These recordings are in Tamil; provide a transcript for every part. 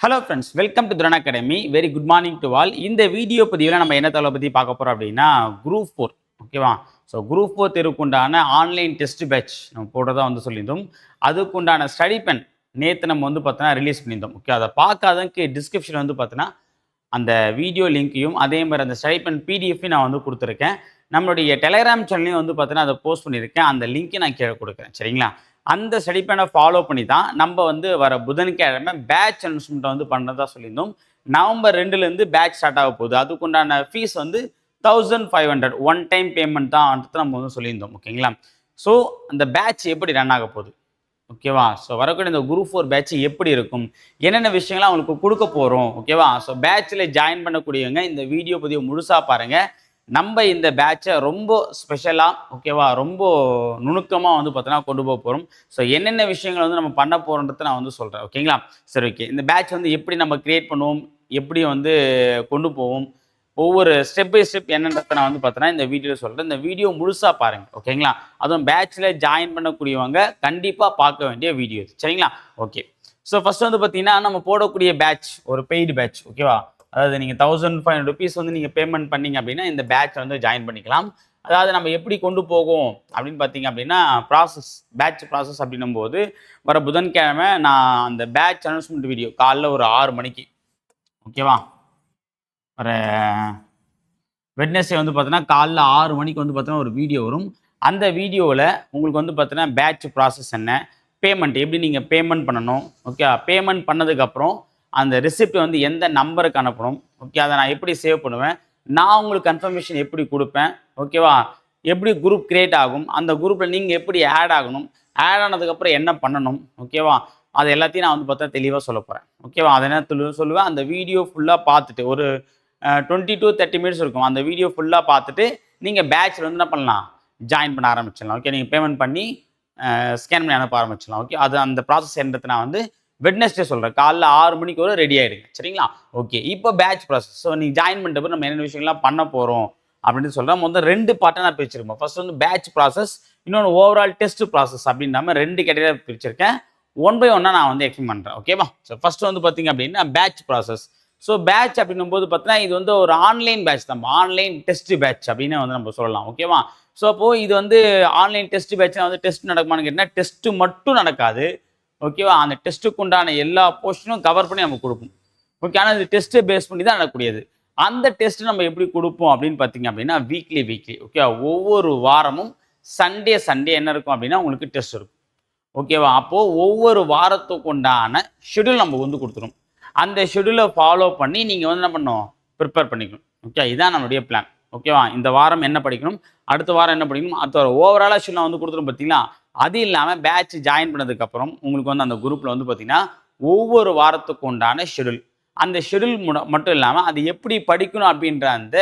Hello friends welcome to துரன் academy very good morning to all இந்த வீடியோ பதிவில் நம்ம என்ன தலை பற்றி பார்க்க போகிறோம் அப்படின்னா குரூப் ஃபோர் ஓகேவா ஸோ குரூப் ஃபோர் தேர்வுக்குண்டான ஆன்லைன் டெஸ்ட் பேட்ச் நம்ம போடுறதா வந்து சொல்லியிருந்தோம். அதுக்குண்டான ஸ்டடி பென் நேற்று நம்ம வந்து பார்த்தோன்னா ரிலீஸ் பண்ணியிருந்தோம் ஓகே அதை பார்க்காதக்கு டிஸ்கிரிப்ஷன் வந்து பார்த்தோன்னா அந்த வீடியோ லிங்க்கையும் அதே மாதிரி அந்த ஸ்டடி பென் பிடிஎஃபையும் நான் வந்து கொடுத்துருக்கேன். நம்மளுடைய டெலகிராம் சேனல்லையும் வந்து பார்த்தீங்கன்னா அதை போஸ்ட் பண்ணியிருக்கேன். அந்த லிங்க்கை நான் கீழே கொடுக்குறேன் சரிங்களா? அந்த ஸ்டடி பிளானை ஃபாலோ பண்ணி தான் நம்ம வந்து வர புதன்கிழமை பேட்ச் அனௌன்ஸ்மெண்ட்டை வந்து பண்ணுறதா சொல்லியிருந்தோம். நவம்பர் ரெண்டுலேருந்து பேட்ச் ஸ்டார்ட் ஆக போகுது. அதுக்குண்டான ஃபீஸ் வந்து thousand five hundred one time payment தான் நம்ம வந்து சொல்லியிருந்தோம். ஓகேங்களா ஸோ அந்த பேட்ச் எப்படி ரன் ஆக போகுது? ஓகேவா ஸோ வரக்கூடிய இந்த குரூப் ஃபோர் பேட்ச் எப்படி இருக்கும்? என்னென்ன விஷயங்கள்லாம் அவங்களுக்கு கொடுக்க போகிறோம் ஓகேவா ஸோ பேட்சில் ஜாயின் பண்ணக்கூடியவங்க இந்த வீடியோ பதிவு முழுசாக பாருங்கள் நம்ம இந்த பேட்சை ரொம்ப ஸ்பெஷலாக ஓகேவா ரொம்ப நுணுக்கமாக வந்து பார்த்தோன்னா கொண்டு போக போகிறோம் ஸோ என்னென்ன விஷயங்கள் வந்து நம்ம பண்ண போகிறோன்றதை நான் வந்து சொல்கிறேன் ஓகேங்களா சரி ஓகே இந்த பேட்ச் வந்து எப்படி நம்ம க்ரியேட் பண்ணுவோம் எப்படி வந்து கொண்டு போவோம் ஒவ்வொரு ஸ்டெப் பை ஸ்டெப் என்னன்றதை நான் வந்து பார்த்தோன்னா இந்த வீடியோவில் சொல்கிறேன் இந்த வீடியோ முழுசாக பாருங்கள் ஓகேங்களா அதுவும் பேட்சில் ஜாயின் பண்ணக்கூடியவங்க கண்டிப்பாக பார்க்க வேண்டிய வீடியோ இது சரிங்களா? ஓகே ஸோ ஃபஸ்ட் வந்து பார்த்தீங்கன்னா நம்ம போடக்கூடிய பேட்ச் ஒரு பெய்டு பேட்ச் ஓகேவா அதாவது நீங்கள் தௌசண்ட் ஃபைவ் ஹண்ட்ரட் ருபீஸ் வந்து நீங்கள் பேமெண்ட் பண்ணீங்க அப்படின்னா இந்த பேட்ச் வந்து ஜாயின் பண்ணிக்கலாம். அதாவது நம்ம எப்படி கொண்டு போகும் அப்படின்னு பார்த்தீங்க அப்படின்னா ப்ராசஸ் பேட்ச் ப்ராசஸ் அப்படின்னும் போது வர புதன்கிழமை நான் அந்த பேட்ச் அனௌன்ஸ்மெண்ட் வீடியோ காலைல ஒரு ஆறு மணிக்கு ஓகேவா வர வெட்னஸ்டே வந்து பார்த்தீங்கன்னா காலைல ஆறு மணிக்கு வந்து பார்த்தீங்கன்னா ஒரு வீடியோ வரும். அந்த வீடியோவில் உங்களுக்கு வந்து பார்த்தீங்கன்னா பேட்ச் ப்ராசஸ் என்ன பேமெண்ட் எப்படி நீங்கள் பேமெண்ட் பண்ணணும் ஓகே பேமெண்ட் பண்ணதுக்கப்புறம் அந்த ரெசிப்ட் வந்து எந்த நம்பருக்கு அனுப்பணும்? ஓகே அதை நான் எப்படி சேவ் பண்ணுவேன்? நான் உங்களுக்கு கன்ஃபர்மேஷன் எப்படி கொடுப்பேன்? ஓகேவா எப்படி குரூப் கிரியேட் ஆகும்? அந்த குரூப்பில் நீங்கள் எப்படி ஆட் ஆகணும்? ஆட் ஆனதுக்கப்புறம் என்ன பண்ணணும்? ஓகேவா அது எல்லாத்தையும் நான் வந்து பார்த்தா தெளிவாக சொல்ல போகிறேன் ஓகேவா அதை என்ன சொல்லுவேன். அந்த வீடியோ ஃபுல்லாக பார்த்துட்டு ஒரு டுவெண்ட்டி டூ தேர்ட்டி மினிட்ஸ் இருக்கும். அந்த வீடியோ ஃபுல்லாக பார்த்துட்டு நீங்கள் பேட்சில் வந்து என்ன பண்ணலாம்? ஜாயின் பண்ண ஆரம்பிச்சிடலாம். ஓகே நீங்கள் பேமெண்ட் பண்ணி ஸ்கேன் பண்ணி அனுப்ப ஆரம்பிச்சிடலாம். ஓகே அது அந்த ப்ராசஸ் என்னது நான் வந்து வெட்னஸ்டே சொல்கிறேன் காலைல ஆறு மணிக்கு வரை ரெடி ஆகிடுங்க சரிங்களா? ஓகே இப்போ பேட்ச் ப்ராசஸ் ஸோ நீங்கள் ஜாயின் பண்ணிட்ட நம்ம என்னென்ன விஷயங்கள்லாம் பண்ண போகிறோம் அப்படின்னு சொல்கிறேன் முதல் ரெண்டு பார்ட்டாக நான் பிரிச்சிருக்கோம். ஃபர்ஸ்ட் வந்து பேட்ச் ப்ராசஸ் இன்னொன்று ஓவரால் டெஸ்ட் ப்ராசஸ் அப்படின்றாம ரெண்டு கேட்டகரியாக பிரிச்சிருக்கேன். ஒன் பை ஒன்னாக நான் வந்து எக்ஸ்பிளைன் பண்ணுறேன் ஓகேவா ஸோ ஃபர்ஸ்ட் வந்து பார்த்தீங்க அப்படின்னா பேட்ச் ப்ராசஸ் ஸோ பேட்ச் அப்படின்னும் போது பார்த்தீங்கன்னா இது வந்து ஒரு ஆன்லைன் பேட்ச் தான். ஆன்லைன் டெஸ்ட் பேட்ச் அப்படின்னு வந்து நம்ம சொல்லலாம். ஓகேவா ஸோ அப்போது இது வந்து ஆன்லைன் டெஸ்ட் பேட்ச்னா வந்து டெஸ்ட் நடக்குமான்னு கேட்டிங்கன்னா டெஸ்ட்டு மட்டும் நடக்காது. ஓகேவா அந்த டெஸ்ட்டுக்கு உண்டான எல்லா போர்ஷனும் கவர் பண்ணி நம்ம கொடுப்போம். ஓகே ஆனால் இது டெஸ்ட்டை பேஸ் பண்ணி தான் நடக்கூடியது அந்த டெஸ்ட் நம்ம எப்படி கொடுப்போம் அப்படின்னு பார்த்தீங்க அப்படின்னா வீக்லி வீக்லி ஓகே ஒவ்வொரு வாரமும் சண்டே சண்டே என்ன இருக்கும் அப்படின்னா உங்களுக்கு டெஸ்ட் இருக்கும். ஓகேவா அப்போது ஒவ்வொரு வாரத்துக்கு உண்டான ஷெடியூல் நம்ம வந்து கொடுத்துரும். அந்த ஷெடியூலை ஃபாலோ பண்ணி நீங்கள் வந்து என்ன பண்ணணும்? ப்ரிப்பேர் பண்ணிக்கணும். ஓகே இதுதான் நம்மளுடைய பிளான் ஓகேவா இந்த வாரம் என்ன படிக்கணும்? அடுத்த வாரம் என்ன படிக்கணும்? அடுத்த வாரம் ஓவராலாக ஷெடியூல் வந்து கொடுத்துரும் பார்த்தீங்களா? அது இல்லாமல் பேட்ச் ஜாயின் பண்ணதுக்கப்புறம் உங்களுக்கு வந்து அந்த குரூப்பில் வந்து பார்த்தீங்கன்னா ஒவ்வொரு வாரத்துக்கு உண்டான ஷெடியூல் அந்த ஷெடியூல் மட்டும் இல்லாமல் அது எப்படி படிக்கணும் அப்படின்ற அந்த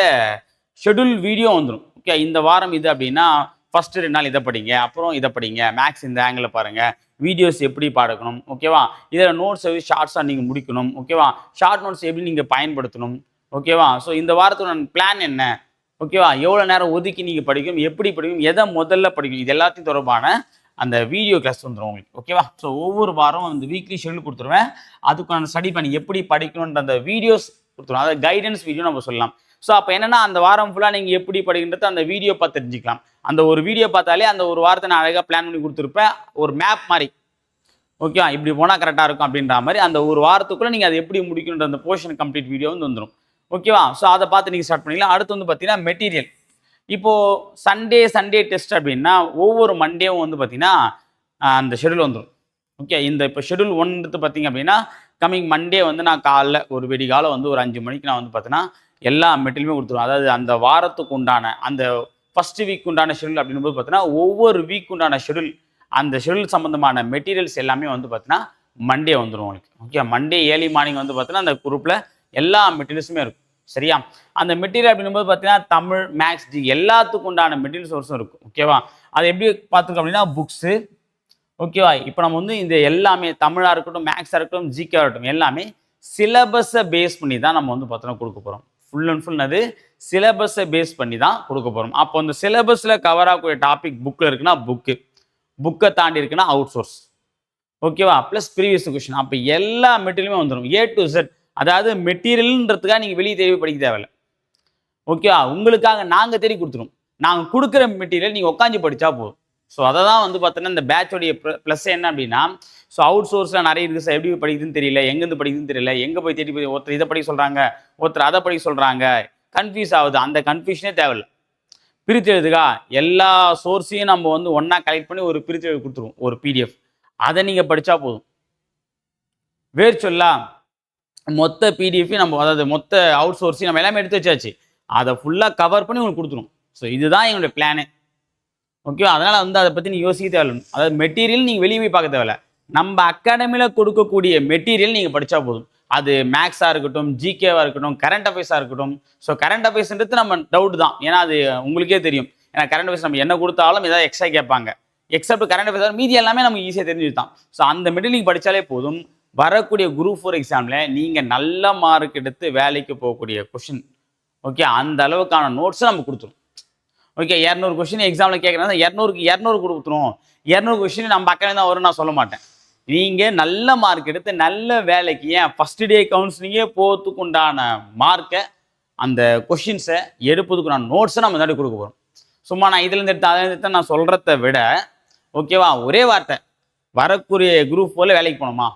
ஷெடியூல் வீடியோ வந்துடும் ஓகே இந்த வாரம் இது அப்படின்னா ஃபஸ்ட்டு ரெண்டு நாள் இதை படிங்க அப்புறம் இதை படிங்க மேக்ஸ் இந்த ஆங்கிளில் பாருங்கள் வீடியோஸ் எப்படி பார்க்கணும்? ஓகேவா இதில் நோட்ஸ் எப்படி ஷார்ட்ஸாக நீங்கள் முடிக்கணும். ஓகேவா ஷார்ட் நோட்ஸ் எப்படி நீங்கள் பயன்படுத்தணும்? ஓகேவா ஸோ இந்த வாரத்தோட பிளான் என்ன? ஓகேவா? எவ்வளோ நேரம் ஒதுக்கி நீங்கள் படிக்கணும் எப்படி படிக்கணும் எதை முதல்ல படிக்கணும் இது எல்லாத்தையும் தொடர்பான அந்த வீடியோ கிளாஸ் வந்துடும் உங்களுக்கு. ஓகேவா? ஸோ ஒவ்வொரு வாரம் அந்த வீக்லி ஷெடியூல் கொடுத்துருவேன். அதுக்கான ஸ்டடி பண்ணி எப்படி படிக்கணுன்ற அந்த வீடியோஸ் கொடுத்துருவோம் அதாவது கைடன்ஸ் வீடியோ நம்ம சொல்லலாம். ஸோ அப்போ என்னென்னா அந்த வாரம் ஃபுல்லாக நீங்கள் எப்படி படிக்கின்றது அந்த வீடியோ பார்த்து தெரிஞ்சுக்கலாம் அந்த ஒரு வீடியோ பார்த்தாலே அந்த ஒரு வாரத்தை நான் அழகாக பிளான் பண்ணி கொடுத்துருப்பேன். ஒரு மேப் மாதிரி. ஓகேவா? இப்படி போனால் கரெக்டாக இருக்கும் அப்படின்ற மாதிரி அந்த ஒரு வாரத்துக்குள்ளே நீங்கள் அதை எப்படி முடிக்கணுன்ற அந்த போர்ஷன் கம்ப்ளீட் வீடியோ வந்து வந்துடும் ஓகேவா ஸோ அதை பார்த்து நீங்கள் ஸ்டார்ட் பண்ணிக்கலாம். அடுத்து வந்து பார்த்தீங்கன்னா மெட்டீரியல் இப்போது சண்டே சண்டே டெஸ்ட் அப்படின்னா ஒவ்வொரு மண்டேவும் வந்து பார்த்திங்கன்னா அந்த ஷெடியூல் வந்துடும் ஓகே இந்த இப்போ ஷெடியூல் ஒன் எடுத்து பார்த்தீங்க அப்படின்னா கம்மிங் மண்டே வந்து நான் காலைல ஒரு வெடிகாலம் வந்து ஒரு அஞ்சு மணிக்கு நான் வந்து பார்த்தீங்கன்னா எல்லா மெட்டீரியலுமே கொடுத்துருவோம் அதாவது அந்த வாரத்துக்கு உண்டான அந்த ஃபஸ்ட்டு வீக் உண்டான ஷெடியூல் அப்படின்போது பார்த்தீங்கன்னா ஒவ்வொரு வீக் உண்டான ஷெடியூல் அந்த ஷெடியூல் சம்மந்தமான மெட்டீரியல்ஸ் எல்லாமே வந்து பார்த்தீங்கன்னா மண்டே வந்துடும் உங்களுக்கு. ஓகே மண்டே ஏர்லி மார்னிங் வந்து பார்த்தீங்கன்னா அந்த குரூப்பில் எல்லா மெட்டீரியல்ஸுமே இருக்கும். சரியா? அந்த மெட்டீரியல் அப்படிங்கும்போது பார்த்தீங்கன்னா தமிழ் மேக்ஸ் ஜி எல்லாத்துக்கும் உண்டான மெட்டீரியல் சோர்ஸும் இருக்கும். ஓகேவா அது எப்படி பார்த்துருக்கோம் அப்படின்னா புக்ஸு ஓகேவா இப்போ நம்ம வந்து இந்த எல்லாமே தமிழாக இருக்கட்டும் மேக்ஸாக இருக்கட்டும் ஜிகே இருக்கட்டும் எல்லாமே சிலபஸை பேஸ் பண்ணி தான் நம்ம வந்து பார்த்தோன்னா கொடுக்க போகிறோம் ஃபுல் அண்ட் ஃபுல் அது சிலபஸை பேஸ் பண்ணி தான் கொடுக்க போகிறோம் அப்போ அந்த சிலபஸில் கவர் ஆகக்கூடிய டாபிக் புக்கில் இருக்குன்னா புக்கு புக்கை தாண்டி இருக்குன்னா அவுட் சோர்ஸ் ஓகேவா ப்ளஸ் ப்ரீவியஸ் கொஷின் அப்போ எல்லா மெட்டீரியலுமே வந்துடும் ஏ டு செட் அதாவது மெட்டீரியல்ன்றதுக்காக நீங்கள் வெளியே தேடி படிக்க தேவையில்ல. ஓகேவா? உங்களுக்காக நாங்கள் தேடி கொடுத்துருவோம். நாங்கள் கொடுக்குற மெட்டீரியல் நீங்கள் உட்காந்து படித்தா போதும். ஸோ அதை தான் வந்து பார்த்தோன்னா இந்த பேட்சோடைய ப்ளஸ் என்ன அப்படின்னா ஸோ அவுட் சோர்ஸில் நிறைய இருக்குது சார். எப்படி படிக்குதுன்னு தெரியல எங்கேருந்து படிக்குதுன்னு தெரியல எங்கே போய் தேடி போய் ஒருத்தர் இதை படிக்க சொல்கிறாங்க ஒருத்தர் அதை படிக்க சொல்கிறாங்க கன்ஃபியூஸ் ஆகுது. அந்த கன்ஃபியூஷனே தேவையில்ல. பிரித்து எழுதுக்கா எல்லா சோர்ஸையும் நம்ம வந்து ஒன்றா கலெக்ட் பண்ணி ஒரு பிரித்து எழுதி கொடுத்துருவோம். ஒரு பிடிஎஃப் அதை நீங்கள் படித்தா போதும். வேர் சொல்லலாம். மொத்த பிடிஎஃப் நம்ம அதாவது மொத்த அவுட் சோர்ஸையும் நம்ம எல்லாமே எடுத்து வச்சாச்சு. அதை ஃபுல்லாக கவர் பண்ணி உங்களுக்கு கொடுத்துரும். ஸோ இதுதான் எங்களுடைய பிளானு ஓகேவா அதனால் வந்து அதை பற்றி நீ யோசிக்க தேவையில்ல. அதாவது மெட்டீரியல் நீங்கள் வெளியே போய் பார்க்க தேவையில்ல. நம்ம அகாடமியில் கொடுக்கக்கூடிய மெட்டீரியல் நீங்கள் படித்தா போதும். அது மேக்ஸாக இருக்கட்டும் ஜிகேவாக இருக்கட்டும் கரண்ட் அஃபேர்ஸாக இருக்கட்டும். ஸோ கரண்ட் அஃபேர்ஸ்ன்றது நம்ம டவுட் தான். ஏன்னா அது உங்களுக்கே தெரியும். ஏன்னா கரண்ட் அஃபேர்ஸ் நம்ம என்ன கொடுத்தாலும் ஏதாவது எக்ஸ்ட்ரா கேட்பாங்க. எக்ஸப்ட் கரண்ட் அஃபேர்ஸ் மீதி எல்லாமே நமக்கு ஈஸியாக தெரிஞ்சு தான் ஸோ அந்த மெட்டீரியல் நீங்கள் படித்தாலே போதும். வரக்கூடிய குரூப் ஃபோர் எக்ஸாமில் நீங்கள் நல்ல மார்க் எடுத்து வேலைக்கு போகக்கூடிய கொஷின் ஓகே அந்த அளவுக்கான நோட்ஸை நம்ம கொடுத்துரும். ஓகே இரநூறு கொஷின் எக்ஸாமில் கேட்குறாங்க இரநூறுக்கு இரநூறு கொடுத்துரும் இரநூறு கொஷின் நம்ம பக்கமே தான் வரும் நான் சொல்ல மாட்டேன். நீங்கள் நல்ல மார்க் எடுத்து நல்ல வேலைக்கு ஏன் ஃபஸ்ட் டே கவுன்சிலிங்கே போகிறதுக்கு உண்டான மார்க்கை அந்த கொஷின்ஸை எடுப்பதுக்குண்டான நோட்ஸை நம்ம முன்னாடி கொடுக்க போகிறோம் சும்மா நான் இதுலேருந்து எடுத்து அதில் எடுத்து நான் சொல்கிறத விட ஓகேவா ஒரே வார்த்தை. வரக்கூடிய குரூப் போல் வேலைக்கு போகணுமா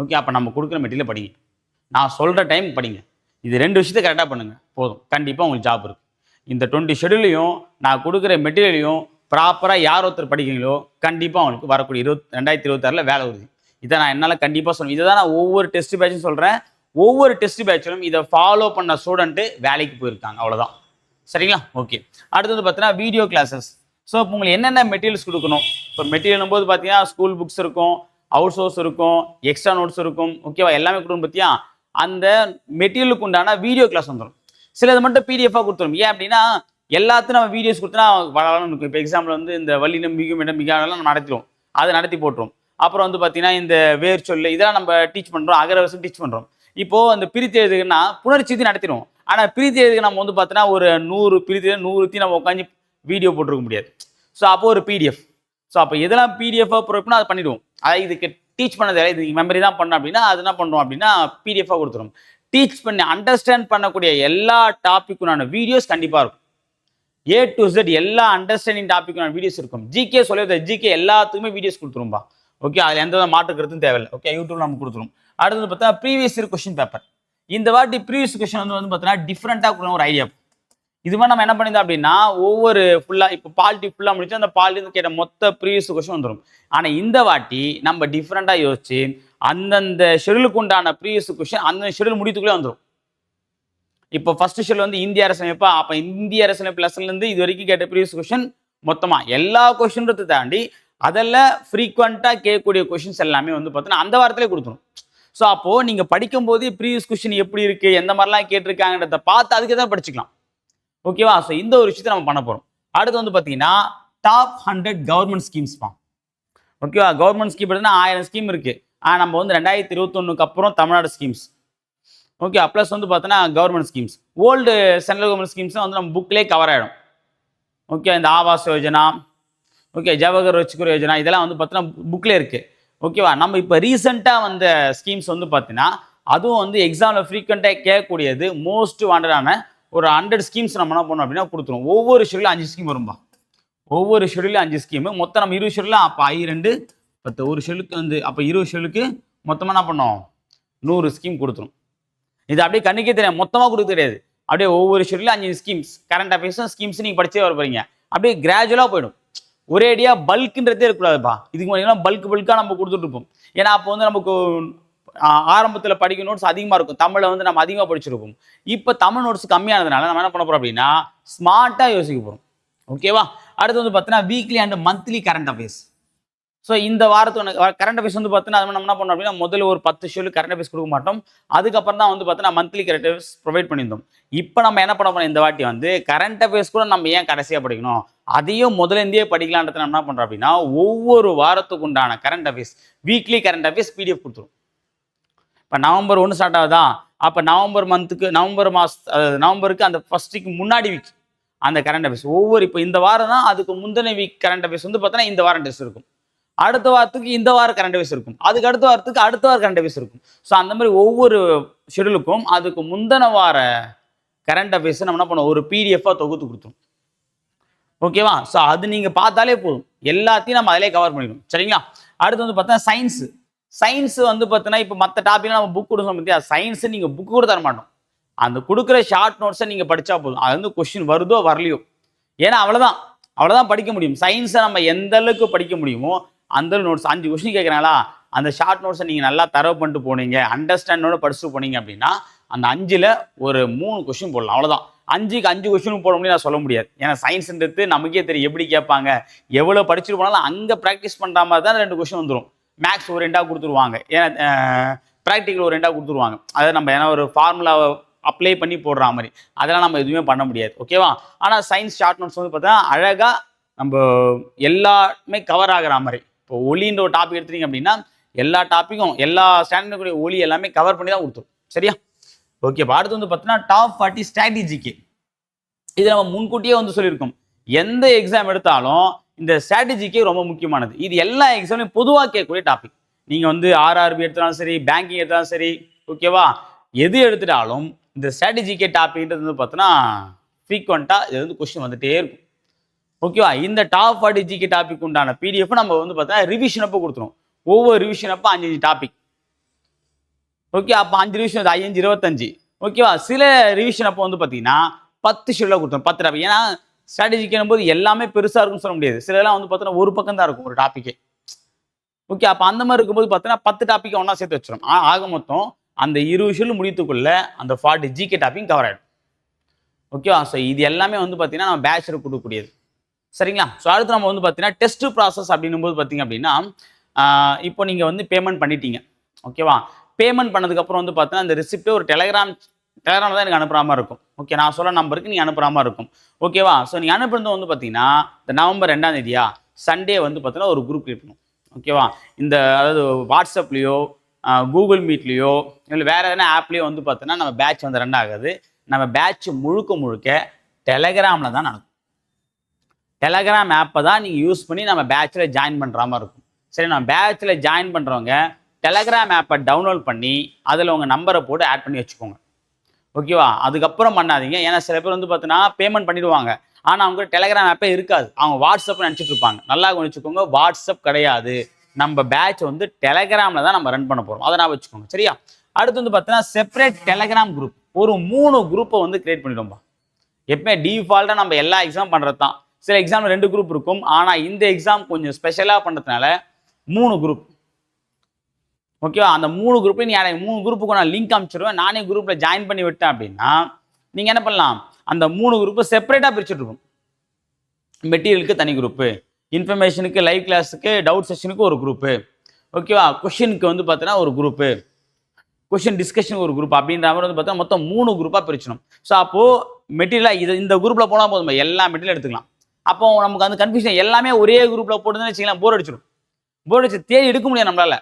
ஓகே அப்போ நம்ம கொடுக்குற மெட்டீரியல் படிங்க. நான் சொல்கிற டைம் படிங்க. இது ரெண்டு விஷயத்தை கரெக்டாக பண்ணுங்கள் போதும். கண்டிப்பாக உங்களுக்கு ஜாப் இருக்குது இந்த டுவெண்ட்டி ஷெடியூலையும் நான் கொடுக்குற மெட்டீரியலையும் ப்ராப்பராக யார் ஒருத்தர் படிக்கிறீங்களோ கண்டிப்பாக அவங்களுக்கு வரக்கூடிய இருபத் ரெண்டாயிரத்தி இருபத்தாறில் வேலை வருது. இதை நான் என்னால் கண்டிப்பாக சொல்லுவேன் இதை தான் நான் ஒவ்வொரு டெஸ்ட் பேட்சும் சொல்கிறேன் ஒவ்வொரு டெஸ்ட் பேட்சிலும் இதை ஃபாலோ பண்ண ஸ்டூடெண்ட்டு வேலைக்கு போயிருக்காங்க. அவ்வளோதான் சரிங்களா? ஓகே அடுத்தது பார்த்தீங்கன்னா வீடியோ கிளாஸஸ் ஸோ இப்போ உங்களுக்கு என்னென்ன மெட்டீரியல்ஸ் கொடுக்கணும்? இப்போ மெட்டீரியல் போது பார்த்தீங்கன்னா ஸ்கூல் புக்ஸ் இருக்கும். அவுட் சோர்ஸ் இருக்கும் எக்ஸ்ட்ரா நோட்ஸ் இருக்கும் ஓகேவா? எல்லாமே கொடுக்கணும் பார்த்தியா அந்த மெட்டீரியலுக்கு உண்டான வீடியோ கிளாஸ் வந்துடும் சிலது மட்டும் பிடிஎஃபாக கொடுத்துரும். ஏன் அப்படின்னா எல்லாத்தையும் நம்ம வீடியோஸ் கொடுத்தா வளரலாம் இருக்கும். இப்போ எக்ஸாம்பிள் வந்து இந்த வள்ளினம் மிகும் இடம் மிக நம்ம நடத்திடுவோம். அதை நடத்தி போட்டுரும். அப்புறம் வந்து பார்த்தீங்கன்னா இந்த வேர் சொல்லு இதெல்லாம் நம்ம டீச் பண்ணுறோம் அகரவசம் டீச் பண்ணுறோம் இப்போது அந்த பிரித்து எழுதுக்குன்னா புணர்ச்சி நடத்திடுவோம். ஆனால் பிரித்து எழுதுக்கு நம்ம வந்து பார்த்தோன்னா ஒரு நூறு பிரித்து நூறுத்தையும் நம்ம உட்காந்து வீடியோ போட்டிருக்க முடியாது. ஸோ அப்போ ஒரு பிடிஎஃப் ஸோ அப்போ எதெல்லாம் பிடிஎஃபாக ப்ரொவைட் அதை பண்ணிடுவோம். அதாவது இதுக்கு டீச் பண்ணது இது மெமரி தான் பண்ணோம் அப்படின்னா அது என்ன பண்ணுறோம் அப்படின்னா பிடிஎஃபாக கொடுத்துரும். டீச் பண்ணி அண்டர்ஸ்டாண்ட் பண்ணக்கூடிய எல்லா டாப்பிக்குனான வீடியோஸ் கண்டிப்பாக இருக்கும். ஏ டு Z எல்லா அண்டர்ஸ்டாண்டிங் டாப்பிக்கான வீடியோஸ் இருக்கும். ஜிகே சொல்லி ஜிகே எல்லாத்துக்குமே வீடியோஸ் கொடுத்துரும்பா. ஓகே அதில் எந்த வித மாற்று தேவையில்லை. ஓகே யூடியூப் நம்ம கொடுத்துரும். அடுத்தது பார்த்தா ப்ரீவியஸ் இயர் கொஸ்டின் பேப்பர் இந்த வாட்டி ப்ரீவியஸ் கொஸ்டின் வந்து வந்து பார்த்தீங்கன்னா டிஃப்ரெண்ட்டாக கொடுக்க ஒரு ஐடியா இது மாதிரி நம்ம என்ன பண்ணியிருந்தோம் அப்படின்னா ஒவ்வொரு ஃபுல்லாக இப்போ பால்ட்டி ஃபுல்லாக முடிச்சு அந்த பால்ட்டி கேட்ட மொத்த ப்ரீவியஸ் கொஷின் வந்துடும் ஆனால் இந்த வாட்டி நம்ம டிஃப்ரெண்ட்டாக யோசிச்சு அந்தந்த ஷெடியூலுக்கு உண்டான ப்ரீவியஸ் கொஷின் அந்த ஷெடியூல் முடித்துக்குள்ளே வந்துடும் இப்போ ஃபர்ஸ்ட் ஷெடியூல் வந்து இந்திய அரசமைப்பா அப்போ இந்திய அரசமைப்பு லெசன்லேருந்து இது வரைக்கும் கேட்ட ப்ரீவியஸ் கொஷின் மொத்தமாக எல்லா கொஷின்றதை தாண்டி அதில் ஃப்ரீக்வெண்ட்டாக கேட்கக்கூடிய கொஷின்ஸ் எல்லாமே வந்து பார்த்தோன்னா அந்த வாரத்திலே கொடுத்துரும். ஸோ அப்போது நீங்கள் படிக்கும்போது ப்ரீவியஸ் கொஷின் எப்படி இருக்குது எந்த மாதிரிலாம் கேட்டிருக்காங்கன்றத பார்த்து அதுக்கு தான் படிச்சுக்கலாம். ஓகேவா ஸோ இந்த ஒரு விஷயத்தை நம்ம பண்ண போகிறோம் அடுத்து வந்து பார்த்தீங்கன்னா டாப் ஹண்ட்ரட் கவர்மெண்ட் ஸ்கீம்ஸ் பா ஓகேவா கவர்மெண்ட் ஸ்கீம் எடுத்துனா ஆயிரம் ஸ்கீம் இருக்குது ஆனால் நம்ம வந்து ரெண்டாயிரத்தி இருபத்தொன்னுக்கு அப்புறம் தமிழ்நாடு ஸ்கீம்ஸ் ஓகே ப்ளஸ் வந்து பார்த்தோன்னா government schemes old central government schemes வந்து நம்ம புக்லேயே கவர் ஆகிடும் ஓகே இந்த ஆவாஸ் யோஜனா ஓகே ஜவஹர் ருச்சிகர் யோஜனா இதெல்லாம் வந்து பார்த்தீங்கன்னா புக்லேயே இருக்குது ஓகேவா நம்ம இப்போ ரீசெண்டாக வந்த ஸ்கீம்ஸ் வந்து பார்த்தீங்கன்னா அதுவும் வந்து எக்ஸாமில் ஃப்ரீக்வெண்ட்டாக கேட்கக்கூடியது மோஸ்ட் வாண்டடான ஒரு ஹண்ட்ரட் ஸ்கீம்ஸ் நம்ம என்ன பண்ணோம் அப்படின்னா கொடுத்துருவோம். ஒவ்வொரு ஷெடியூலும் அஞ்சு ஸ்கீம் வரும்பா. ஒவ்வொரு ஷெடியூலும் அஞ்சு ஸ்கீமு மொத்தம் நம்ம இருபது ஷெடியூலும் அப்போ ஐ ரெண்டு பத்து. ஒரு ஷெடியூலுக்கு வந்து அப்போ இருபது ஷெடியூலுக்கு மொத்தமாக என்ன பண்ணோம்? நூறு ஸ்கீம் கொடுத்துரும். இது அப்படியே கண்ணுக்கே தெரியாது. மொத்தமாக கொடுக்க தெரியாது. அப்படியே ஒவ்வொரு ஷெடியூலும் அஞ்சு ஸ்கீம்ஸ் கரண்ட் அஃபேர்ஸும் ஸ்கீம்ஸ் நீங்கள் படிச்சே வர போறீங்க. அப்படியே கிராஜுவலாக போயிடும். ஒரேடியாக பல்க்குன்றதே இருக்கக்கூடாதுப்பா. இதுக்கு முன்னாடி பல்க் பல்காக நம்ம கொடுத்துட்டு இருப்போம். ஏன்னா அப்போ வந்து நமக்கு ஆரம்பத்தில் படிக்க நோட்ஸ் அதிகமாக இருக்கும். தமிழை வந்து நம்ம அதிகமாக படிச்சிருப்போம். இப்போ தமிழ் நோட்ஸ் கம்மியானதுனால நம்ம என்ன பண்ண போகிறோம் அப்படின்னா ஸ்மார்ட்டாக யோசிக்க போகிறோம் ஓகேவா அடுத்து வந்து பார்த்தீங்கன்னா weekly and monthly current affairs so இந்த வாரத்துக்கு கரண்ட் அஃபேர்ஸ் வந்து பார்த்தீங்கன்னா அது நம்ம என்ன பண்ணோம் அப்படின்னா முதல்ல ஒரு பத்து ஷெடியூல் கரண்ட் அஃபேர்ஸ் கொடுக்க மாட்டோம். அதுக்கப்புறம் தான் வந்து பார்த்தீங்கன்னா மந்த்லி கரண்ட் அஃபேர்ஸ் ப்ரொவைட் பண்ணியிருந்தோம். இப்போ நம்ம என்ன பண்ண போகிறோம் இந்த வாட்டி வந்து கரண்ட் அஃபேர்ஸ் கூட நம்ம ஏன் கடைசியாக படிக்கணும்? அதையும் முதலேருந்தே இருந்தே படிக்கலான்றத நம்ம என்ன பண்ணுறோம் அப்படின்னா ஒவ்வொரு வாரத்துக்கு உண்டான current affairs weekly current affairs PDF கொடுத்துரும் இப்போ நவம்பர் ஒன்று ஸ்டார்ட் ஆகுதா? அப்போ நவம்பர் மந்த்துக்கு நவம்பர் மாஸ் அதாவது நவம்பருக்கு அந்த ஃபர்ஸ்ட் வீக் முன்னாடி வீக் அந்த கரண்ட் அஃபேர்ஸ் ஒவ்வொரு இப்போ இந்த வாரம் தான் அதுக்கு முந்தின வீக் கரண்ட் அஃபேர்ஸ் வந்து பார்த்தோன்னா இந்த வாரம் டெஸ்ட் இருக்கும். அடுத்த வாரத்துக்கு இந்த வாரம் கரண்ட் அஃபேர்ஸ் இருக்கும். அதுக்கு அடுத்த வாரத்துக்கு அடுத்த வாரம் கரண்ட் அஃபேர்ஸ் இருக்கும். ஸோ அந்த மாதிரி ஒவ்வொரு ஷெடியூலுக்கும் அதுக்கு முந்தின வார கரண்ட் அஃபேர்ஸ் நம்ம என்ன பண்ணுவோம்? ஒரு பிடிஎஃபாக தொகுத்து கொடுத்துரும். ஓகேவா ஸோ அது நீங்கள் பார்த்தாலே போதும். எல்லாத்தையும் நம்ம அதிலே கவர் பண்ணிடும் சரிங்களா? அடுத்து வந்து பார்த்தா சயின்ஸு சயின்ஸ் வந்து பார்த்தீங்கன்னா இப்போ மற்ற டாபிக்லாம் நம்ம புக் கொடுக்கணும் பார்த்தியா சயின்ஸு நீங்கள் புக்கு கூட தர மாட்டோம். அந்த கொடுக்குற ஷார்ட் நோட்ஸை நீங்கள் படித்தா போதும். அது வந்து கொஸ்டின் வருதோ வரலையோ? ஏன்னா அவ்வளோதான் அவ்வளோதான் படிக்க முடியும். சயின்ஸை நம்ம எந்த அளவுக்கு படிக்க முடியுமோ அந்த நோட்ஸ் அஞ்சு கொஸ்டின் கேட்குறாங்களா அந்த ஷார்ட் நோட்ஸை நீங்கள் நல்லா தரவு பண்ணிட்டு போனீங்க அண்டர்ஸ்டாண்டோட படிச்சுட்டு போனீங்க அப்படின்னா அந்த அஞ்சில் ஒரு மூணு கொஸ்டின் போடலாம். அவ்வளோதான் அஞ்சுக்கு அஞ்சு கொஸ்டின் போட முடியும் நான் சொல்ல முடியாது. ஏன்னா சயின்ஸ்ன்றது நமக்கே தெரியும். எப்படி கேட்பாங்க? எவ்வளோ படிச்சுட்டு போனாலும் அங்கே ப்ராக்டிஸ் பண்ணுற மாதிரி தான் ரெண்டு கொஸ்டின் வந்துடும் மேக்ஸ் ஒரு ரெண்டாக கொடுத்துருவாங்க. ஏன்னா ப்ராக்டிக்கல் ஒரு ரெண்டாக கொடுத்துருவாங்க. அதை நம்ம ஏன்னா ஒரு ஃபார்முலாவை அப்ளை பண்ணி போடுற மாதிரி. அதெல்லாம் நம்ம எதுவுமே பண்ண முடியாது. ஓகேவா ஆனால் சயின்ஸ் ஷார்ட் நோட்ஸ் வந்து பார்த்தா அழகாக நம்ம எல்லாமே கவர் ஆகிற மாதிரி. இப்போ ஒலின்ற ஒரு டாபிக் எடுத்துட்டீங்க அப்படின்னா எல்லா டாப்பிக்கும் எல்லா ஸ்டாண்டர்டுக்குரிய கூடிய ஒலி எல்லாமே கவர் பண்ணி தான் கொடுத்துரும். சரியா? ஓகே இப்போ அடுத்து வந்து பார்த்தீங்கன்னா டாப் ஃபார்ட்டி ஸ்ட்ராட்டஜிக்கு இது நம்ம முன்கூட்டியே வந்து சொல்லியிருக்கோம். எந்த எக்ஸாம் எடுத்தாலும் இந்த ஸ்ட்ராட்டஜிக்கே ரொம்ப முக்கியமானது. இது எல்லா எக்ஸாம்லையும் பொதுவாக கேட்கக்கூடிய டாபிக் நீங்கள் வந்து ஆர்ஆர்பி எடுத்தாலும் சரி பேங்கிங் எடுத்தாலும் சரி ஓகேவா எது எடுத்துட்டாலும் இந்த ஸ்ட்ராட்டஜிக்கே டாபிக்ன்றது வந்து பார்த்தோன்னா ஃப்ரீக்வெண்ட்டாக இது வந்து கொஸ்டின் வந்துட்டே இருக்கும். ஓகேவா இந்த டாப் ஃபார்ட்டி ஜிகே டாபிக் உண்டான பிடிஎஃப் நம்ம வந்து பார்த்தா ரிவிஷன் அப்போ கொடுத்துரும் ஒவ்வொரு ரிவிஷன் அப்போ அஞ்சு டாபிக் ஓகே அப்போ அஞ்சு ரிவிஷன் ஐயஞ்சு இருபத்தஞ்சு. ஓகேவா சில ரிவிஷன் அப்போ வந்து பார்த்தீங்கன்னா பத்து ஷெடியூலாக கொடுத்துரும். பத்து டாபிக் ஏன்னா ஸ்ட்ராட்டஜிக்கு போது எல்லாமே பெருசாக இருக்கும்னு சொல்ல முடியாது. சிலலாம் வந்து பார்த்தோன்னா ஒரு பக்கம் தான் இருக்கும் ஒரு டாப்பிக்கே ஓகே அப்போ அந்த மாதிரி இருக்கும்போது பார்த்தீங்கன்னா பத்து டாப்பிக்கை ஒன்றா சேர்த்து வச்சிடும் ஆக மொத்தம் அந்த இரு விஷயம் முடித்துக்குள்ள அந்த ஃபார்ட்டி ஜிகே டாப்பிங் கவர் ஆகிடும் ஓகேவா ஸோ இது எல்லாமே வந்து பார்த்தீங்கன்னா நம்ம பேச்சில் கொடுக்கக்கூடியது. சரிங்களா? ஸோ அடுத்து நம்ம வந்து பார்த்தீங்கன்னா டெஸ்ட் ப்ராசஸ் அப்படின்னும் போது பார்த்தீங்க அப்படின்னா இப்போ நீங்கள் வந்து பேமெண்ட் பண்ணிட்டீங்க. ஓகேவா பேமெண்ட் பண்ணதுக்கப்புறம் வந்து பார்த்தீங்கன்னா அந்த ரிசிப்ட்டு ஒரு டெலகிராம் டெலகிராமில் தான் எனக்கு அனுப்புகிற மாதிரி இருக்கும். ஓகே நான் சொல்ல நம்பருக்கு நீங்கள் அனுப்புகிற மாதிரி இருக்கும். ஓகேவா ஸோ நீங்கள் அனுப்புறது வந்து பார்த்தீங்கன்னா இந்த நவம்பர் ரெண்டாம் தேதியா? சண்டே வந்து பார்த்தீங்கன்னா ஒரு குரூப் கிரியேட் பண்ணும். ஓகேவா இந்த அதாவது வாட்ஸ்அப்லேயோ கூகுள் மீட்லேயோ இல்லை வேறு எதனா ஆப்லேயோ வந்து பார்த்தோன்னா நம்ம பேட்ச் வந்து ரன் ஆகாது. நம்ம பேட்ச் முழுக்க முழுக்க டெலகிராமில் தான் நடக்கும். டெலகிராம் ஆப்பை தான் நீங்கள் யூஸ் பண்ணி நம்ம பேட்சில் ஜாயின் பண்ணுற மாதிரி இருக்கும். சரி நம்ம பேட்சில் ஜாயின் பண்ணுறவங்க டெலகிராம் ஆப்பை டவுன்லோட் பண்ணி அதில் உங்கள் நம்பரை போட்டு ஆட் பண்ணி வச்சுக்கோங்க. ஓகேவா? அதுக்கப்புறம் பண்ணாதீங்க. ஏன்னா சில பேர் வந்து பார்த்தீங்கன்னா பேமெண்ட் பண்ணிடுவாங்க. ஆனால் அவங்க டெலகிராம் ஆப்பே இருக்காது. அவங்க வாட்ஸ்அப் நினச்சிட்டு இருப்பாங்க. நல்லா வச்சுக்கோங்க வாட்ஸ்அப் கிடையாது. நம்ம பேட்ச் வந்து டெலகிராமில் தான் நம்ம ரன் பண்ண போகிறோம் அதை நான் வச்சுக்கோங்க. சரியா? அடுத்து வந்து பார்த்தீங்கன்னா செப்பரேட் டெலகிராம் குரூப் ஒரு மூணு குரூப்பை வந்து கிரியேட் பண்ணிடும்பா எப்பவுமே டிஃபால்ட்டாக நம்ம எல்லா எக்ஸாம் பண்ணுறது தான். சில எக்ஸாம் ரெண்டு குரூப் இருக்கும். ஆனால் இந்த எக்ஸாம் கொஞ்சம் ஸ்பெஷலாக பண்ணுறதுனால மூணு குரூப் ஓகேவா அந்த மூணு குரூப்பையும் நீ யாரை மூணு குரூப்புக்கு நான் லிங்க் அனுப்பிச்சிடுவேன். நானே குரூப்பில் ஜாயின் பண்ணி விட்டேன் அப்படின்னா நீங்கள் என்ன பண்ணலாம்? அந்த மூணு குரூப்பை செப்பரேட்டாக பிரிச்சுட்ருக்கும் மெட்டீரியலுக்கு தனி குரூப்பு இன்ஃபர்மேஷனுக்கு லைவ் கிளாஸுக்கு டவுட் செஷனுக்கு ஒரு குரூப்பு ஓகேவா கொஷினுக்கு வந்து பார்த்தீங்கன்னா ஒரு குரூப்பு கொஷின் டிஸ்கஷனுக்கு ஒரு குரூப் அப்படின்ற மாதிரி வந்து பார்த்தீங்கன்னா மொத்தம் மூணு குரூப்பாக பிரிச்சணும் ஸோ அப்போது மெட்டீரியலாக இது இந்த குரூப்பில் போனால் போதும். எல்லா மெட்டீரியல் எடுத்துக்கலாம். அப்போ நமக்கு அந்த கன்ஃபியூஷன் எல்லாமே ஒரே குரூப்பில் போட்டுதுன்னு வச்சுக்கலாம் போர் அடிச்சிடும் போர் அடிச்சு தேடி எடுக்க முடியாது நம்மளால.